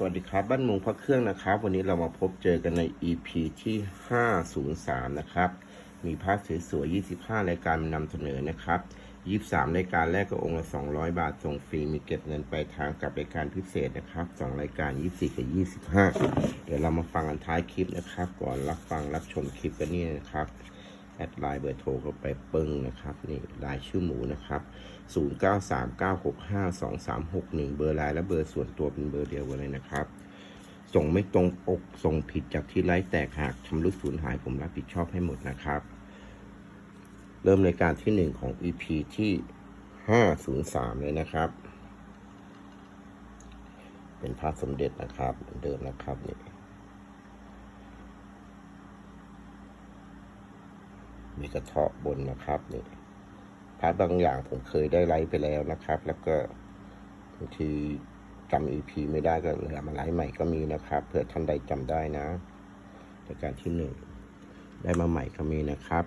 สวัสดีครับ บ้านมุงพระเครื่องนะครับ วันนี้เรามาพบเจอกันใน EP ที่ 503 นะครับ มีภาพสวยๆ25 รายการมานำเสนอนะครับ 23 รายการแรกก็องค์ละ 200 บาทส่งฟรี มีเก็บเงินไปลายทางกับรายการพิเศษนะครับ 2 รายการ 24 กับ 25 เดี๋ยวเรามาฟังกันท้ายคลิปนะครับ ก่อนรับฟังรับชมคลิปกันนี่นะครับ แอดไลน์เบอร์โทรก็ไปปึ้งนะครับนี่ลายชื่อหมูนะครับ 0939652361 เบอร์ไลน์และเบอร์ส่วนตัวเป็นเบอร์เดียวกันเลยนะครับ ส่งไม่ตรงปกส่งผิดจากที่ไลฟ์แตกหากชำรุดสูญหายผมรับผิดชอบให้หมดนะครับ เริ่มรายการที่หนึ่งของ EP ที่ 503 เลยนะครับ เป็นพระสมเด็จนะครับเหมือนเดิมนะครับนี่ มีกระเทาะบนนะครับนี่พาร์ทบางอย่างผมเคยได้ไลฟ์ไปแล้วนะครับ แล้วก็บางทีจำ EP ไม่ได้ก็เลยเอามาไลฟ์ใหม่ก็มีนะครับเผื่อท่านใดจำได้นะรายการที่หนึ่งได้มาใหม่ก็มีนะครับ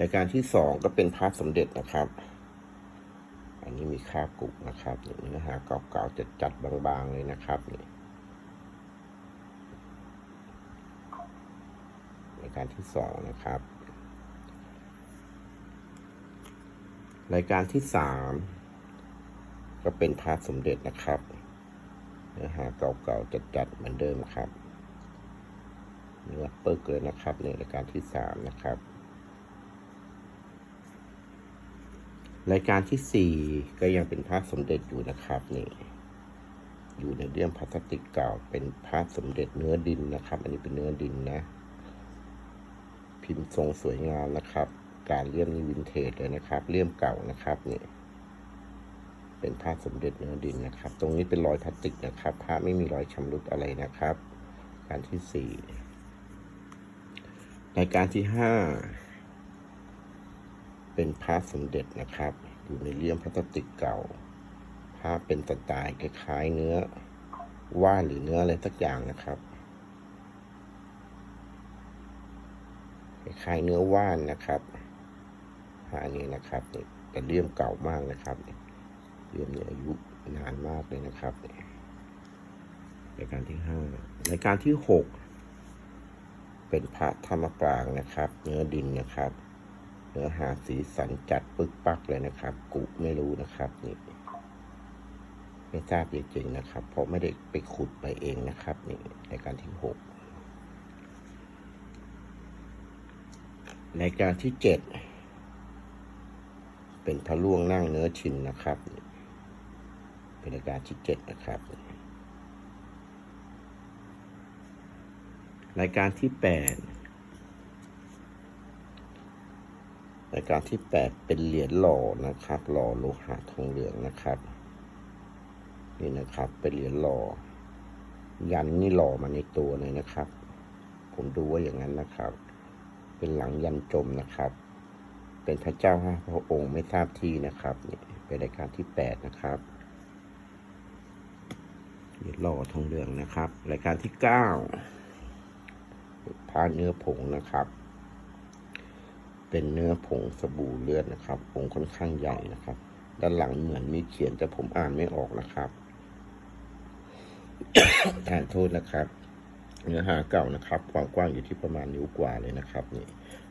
รายการที่สองก็เป็นพาร์ทสมเด็จนะครับ อันนี้มีค่ากุกนะครับเนื้อหาเก่าๆจะจัดบางๆเลยนะครับนี่รายการที่สองนะครับ รายการที่สามก็เป็นพาร์ทสมเด็จนะครับ เนื้อหาเก่าๆจัดๆเหมือนเดิมครับเนื้อเปิกเลยนะครับ ในรายการที่สามนะครับ รายการที่สี่ก็ยังเป็นพาร์ทสมเด็จอยู่นะครับนี่อยู่ในเรื่องพลาสติกเก่าเป็นพาร์ทสมเด็จเนื้อดินนะครับ อันนี้เป็นเนื้อดินนะ พิมพ์ทรงสวยงามนะครับ การเลี่ยมนี่วินเทจเลยนะครับ เลี่ยมเก่านะครับนี่เป็นผ้าสมเด็จเนื้อดินนะครับ ตรงนี้เป็นรอยพลาสติกนะครับผ้าไม่มีรอยชำรุดอะไรนะครับ การที่สี่รายการที่ห้าเป็นผ้าสมเด็จนะครับ อยู่ในเลี่ยมพลาสติกเก่าผ้าเป็นสไตล์คล้ายๆเนื้อว่านหรือเนื้ออะไรสักอย่างนะครับคล้ายเนื้อว่านนะครับ อันนี้นะครับเนี่ยแต่เลี่ยมเก่ามากนะครับเนี่ยเลี่ยมเนี่ยอายุนานมากเลยนะครับเนี่รายการที่ห้ารายการที่หกเป็นพระธรรมกลางนะครับ เนื้อดินนะครับ เนื้อหาสีสันจัดปึกปักเลยนะครับ กุไม่รู้นะครับนี่ไม่ทราบจริงๆนะครับ เพราะไม่ได้ไปขุดไปเองนะครับนี่รายการที่หกรายการที่เจ็ด เป็นพระล่วงนั่งเนื้อชินนะครับ เป็นรายการที่เจ็ดนะครับ รายการที่แปดรายการที่แปดเป็นเหรียญหล่อนะครับ หล่อโลหะทองเหลืองนะครับ นี่นะครับเป็นเหรียญหล่อ ยันนี่หล่อมาในตัวเลยนะครับ ผมดูว่าอย่างนั้นนะครับ เป็นหลังยันจมนะครับ เป็นพระเจ้าห้าพระองค์ไม่ทราบที่นะครับนี่เป็นรายการที่แปดนะครับเหรียญหล่อทองเหลืองนะครับ รายการที่เก้าผ้าเนื้อผงนะครับ เป็นเนื้อผงสบู่เลือดนะครับผงค่อนข้างใหญ่นะครับ ด้านหลังเหมือนมีเขียนแต่ผมอ่านไม่ออกนะครับทานโทษนะครับเนื้อหาเก่านะครับ ความกว้างอยู่ที่ประมาณนิ้วกว่าเลยนะครับ นี่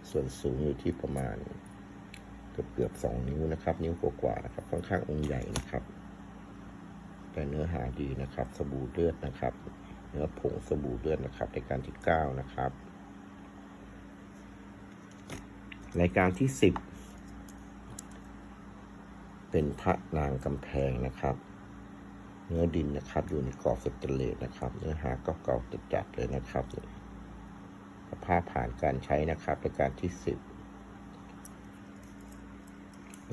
ส่วนสูงอยู่ที่ประมาณ เกือบเกือบสองนิ้วนะครับ นิ้วกว่าๆนะครับ ค่อนข้างองค์ใหญ่นะครับ แต่เนื้อหาดีนะครับ สบู่เลือดนะครับ เนื้อผงสบู่เลือดนะครับรายการที่เก้านะครับ รายการที่สิบเป็นพระนางกำแพงนะครับเนื้อดินนะครับ อยู่ในกรอบสเตเลสนะครับ เนื้อหาก็เก่าๆจัดเลยนะครับนี่ผ้าผ่านการใช้นะครับรายการที่สิบ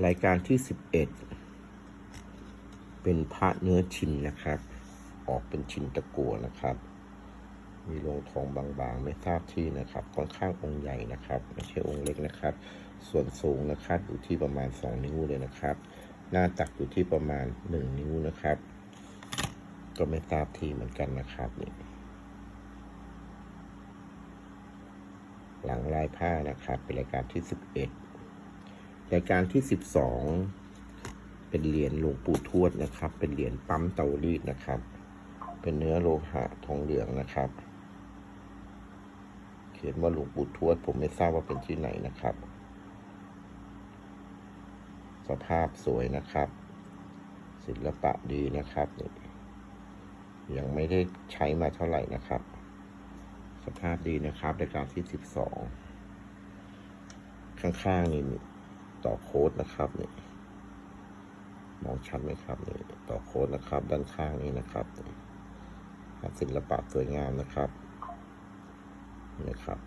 รายการที่สิบเอ็ดเป็นพระเนื้อชินนะครับ ออกเป็นชินตะกัวนะครับ มีลงทองบางๆ ไม่ทราบที่นะครับค่อนข้างองค์ใหญ่นะครับ ไม่ใช่องค์เล็กนะครับ ส่วนสูงนะครับอยู่ที่ประมาณสองนิ้วเลยนะครับ หน้าตักอยู่ที่ประมาณหนึ่งนิ้วนะครับ ก็ไม่ทราบที่เหมือนกันนะครับนี่หลังลายผ้านะครับ เป็นรายการที่สิบเอ็ด รายการที่สิบสองเป็นเหรียญหลวงปู่ทวดนะครับ เป็นเหรียญปั๊มเตารีดนะครับ เป็นเนื้อโลหะทองเหลืองนะครับ เขียนว่าหลวงปู่ทวด ผมไม่ทราบว่าเป็นที่ไหนนะครับ สภาพสวยนะครับ ศิลปะดีนะครับ ยังไม่ได้ใช้มาเท่าไหร่นะครับ สภาพดีนะครับรายการที่สิบสองข้างๆนี่ ต่อโค้ดนะครับนี่มองชัดไหมครับนี่ต่อโค้ดนะครับ ด้านข้างนี้นะครับนี่ศิลปะสวยงามนะครับนี่นะครับ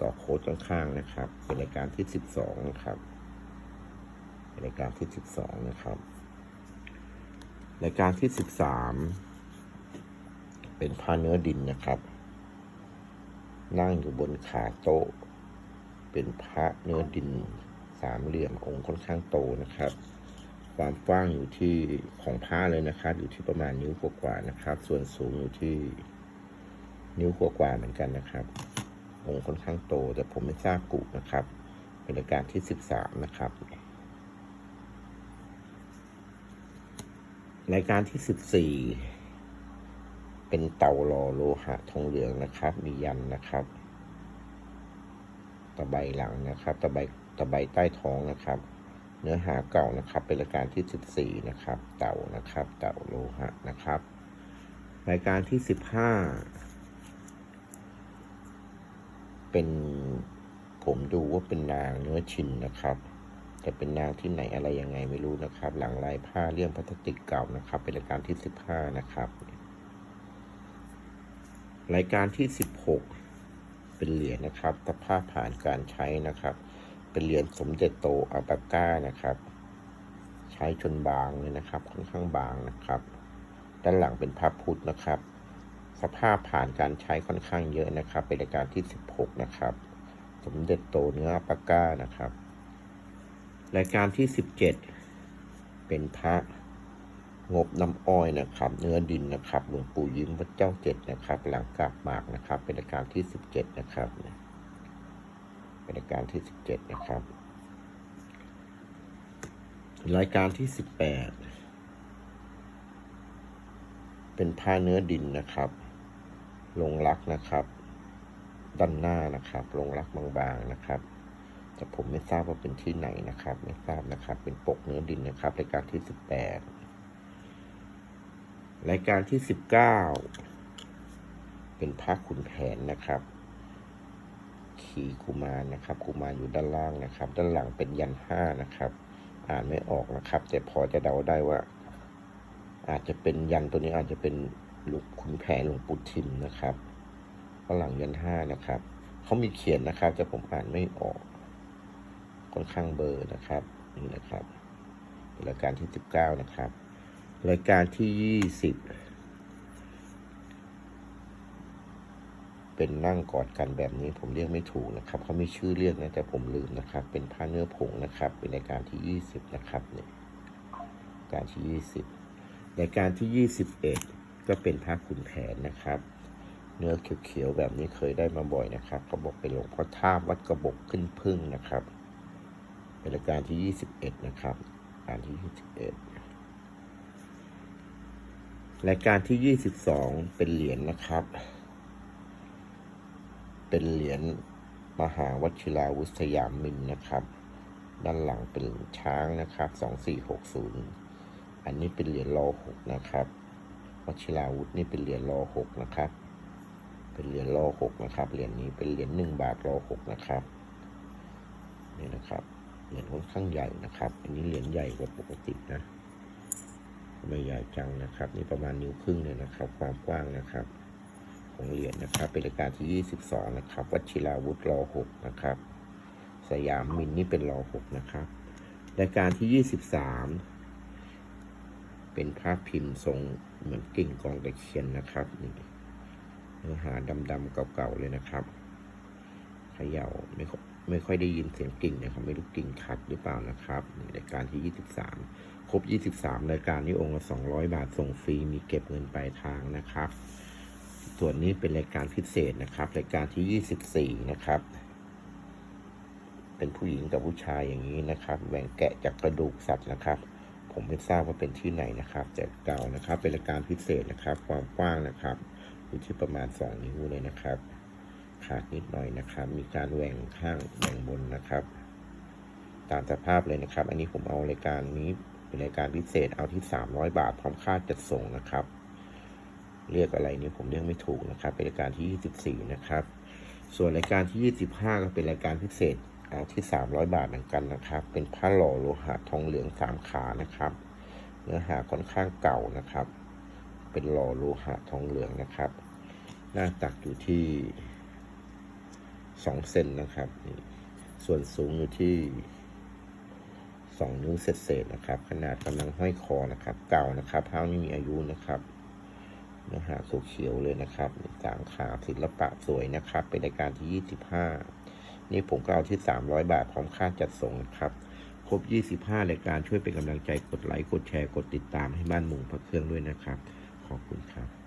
ต่อโค้ดข้างๆนะครับ เป็นรายการที่สิบสองนะครับเป็นรายการที่สิบสองนะครับ รายการที่สิบสามเป็นผ้าเนื้อดินนะครับ นั่งอยู่บนขาโต๊ะ เป็นพระเนื้อดินสามเหลี่ยมองค์ค่อนข้างโตนะครับ ความกว้างอยู่ที่ของผ้าเลยนะครับ อยู่ที่ประมาณนิ้วกว่าๆนะครับ ส่วนสูงอยู่ที่นิ้วกว่าๆเหมือนกันนะครับ องค์ค่อนข้างโต แต่ผมไม่ทราบกุนะครับ เป็นรายการที่สิบสามนะครับรายการที่สิบสี่เป็นเตาหล่อโลหะทองเหลืองนะครับ มียันนะครับ ตะไบหลังนะครับ ตะไบตะไบใต้ท้องนะครับ เนื้อหาเก่านะครับ เป็นรายการที่สิบสี่นะครับ เต่านะครับ เต่าโลหะนะครับ รายการที่สิบห้าเป็นผมดูว่าเป็นนางเนื้อชินนะครับจะเป็นนางที่ไหนอะไรยังไงไม่รู้นะครับ หลังลายผ้าเลี่ยมพลาสติกเก่านะครับ เป็นรายการที่สิบห้านะครับ รายการที่สิบหก เป็นเหรียญนะครับตะภาพผ่านการใช้นะครับ เป็นเหรียญสมเด็จโตอัลปาก้านะครับ ใช้จนบางเลยนะครับ ค่อนข้างบางนะครับ ด้านหลังเป็นพระพุทธนะครับ สภาพผ่านการใช้ค่อนข้างเยอะนะครับ เป็นรายการที่สิบหกนะครับ สมเด็จโตเนื้ออัลปาก้านะครับ รายการที่สิบเจ็ดเป็นพระ งบน้ำอ้อยนะครับ เนื้อดินนะครับหลวงปู่ยิ้มพระเจ้าเจ็ดนะครับ หลังกาบหมากนะครับ เป็นรายการที่สิบเจ็ดนะครับ เป็นรายการที่สิบเจ็ดนะครับ รายการที่สิบแปดเป็นผ้าเนื้อดินนะครับ ลงรักนะครับ ด้านหน้านะครับ ลงรักบางๆนะครับแต่ผมไม่ทราบว่าเป็นที่ไหนนะครับ ไม่ทราบนะครับ เป็นปกเนื้อดินนะครับรายการที่สิบแปด รายการที่สิบเก้าเป็นพระขุนแผนนะครับ ขี่กุมารนะครับกุมารอยู่ด้านล่างนะครับ ด้านหลังเป็นยันห้านะครับ อ่านไม่ออกนะครับ แต่พอจะเดาได้ว่า อาจจะเป็นยันตัวนี้อาจจะเป็นหลวงขุนแผนหลวงปู่ทิมนะครับข้างหลังยันห้านะครับเขามีเขียนนะครับ แต่ผมอ่านไม่ออกค่อนข้างเบอร์นะครับนี่นะครับรายการที่สิบเก้านะครับ รายการที่ยี่สิบเป็นนั่งกอดกันแบบนี้ผมเรียกไม่ถูกนะครับเขาไมีชื่อเรียกนะแต่ผมลืมนะครับ เป็นผ้าเนื้อผงนะครับ เป็นรายการที่ยี่สิบนะครับเนี่ยรายการที่ยี่สิบรายการที่ยี่สิบเอ็ดก็เป็นผ้าขุนแผนนะครับ เนื้อเขียวๆแบบนี้เคยได้มาบ่อยนะครับเขาบอกเป็นหลวงพ่อท่าวัดกระบอกขึ้นพึ่งนะครับ เป็นรายการที่ยี่สิบเอ็ดนะครับ การที่ยี่สิบเอ็ด รายการที่ 22 เป็นเหรียญนะครับ เป็นเหรียญมหาวชิราวุธสยามมินนะครับ ด้านหลังเป็นช้างนะครับ 2460 อันนี้เป็นเหรียญรอ6นะครับวชิราวุธนี่เป็นเหรียญรอ6นะครับ เป็นเหรียญรอ6นะครับ เหรียญนี้เป็นเหรียญ1บาทรอ6นะครับ นี่นะครับ เหรียญค่อนข้างใหญ่นะครับ อันนี้เหรียญใหญ่กว่าปกตินะ ไม่ใหญ่จังนะครับ นี่ประมาณนิ้วครึ่งเลยนะครับ ความกว้างนะครับ ของเหรียญนะครับ เป็นรายการที่ 22 นะครับวัชิราวุธรอ6นะครับ สยามมินนี่เป็นรอ6นะครับรายการที่ 23 เป็นภาพพิมพ์ทรงเหมือนกิ่งกองตะเคียนนะครับนี่เนื้อหาดำๆเก่าๆเลยนะครับเขย่าไม่ค่อย ไม่ค่อยได้ยินเสียงกิ่งนะครับไม่รู้กิ่งขัดหรือเปล่านะครับรายการที่ 23 ครบ 23 รายการนี้องค์ละ 200 บาทส่งฟรีมีเก็บเงินปลายทางนะครับ ส่วนนี้เป็นรายการพิเศษนะครับ รายการที่ 24 นะครับ เป็นผู้หญิงกับผู้ชายอย่างนี้นะครับแหวงแกะจากกระดูกสัตว์นะครับผผมไม่ทราบว่าเป็นที่ไหนนะครับแต่เก่านะครับเป็นรายการพิเศษนะครับ ความกว้างนะครับอยู่ที่ประมาณ 2 นิ้วเลยนะครับ ขาดนิดหน่อยนะครับ มีการแหว่งข้างแหว่งบนนะครับ ตามสภาพเลยนะครับ อันนี้ผมเอารายการนี้เป็นรายการพิเศษเอาที่ 300 บาทพร้อมค่าจัดส่งนะครับ เรียกอะไรนี่ผมเรียกไม่ถูกนะครับ เป็นรายการที่ 24 นะครับ ส่วนรายการที่ 25 ก็เป็นรายการพิเศษเอาที่ 300 บาทเหมือนกันนะครับ เป็นผ้าหล่อโลหะทองเหลืองสามขานะครับเนื้อหาค่อนข้างเก่านะครับ เป็นหล่อโลหะทองเหลืองนะครับ หน้าตักอยู่ที่ 2เซนนะครับ ส่วนสูงอยู่ที่2นิ้วเศษๆนะครับ ขนาดกำลังห้อยคอนะครับ เก่านะครับผ้าไม่มีอายุนะครับเนื้อหาเขียวเลยนะครับสามขาศิลปะสวยนะครับ เป็นรายการที่25นี่ผมก็เอาที่300บาทพร้อมค่าจัดส่งครับครบ 25รายการช่วยเป็นกำลังใจกดไลค์ กดแชร์ กดติดตามให้บ้านมุงพระเครื่องด้วยนะครับ ขอบคุณครับ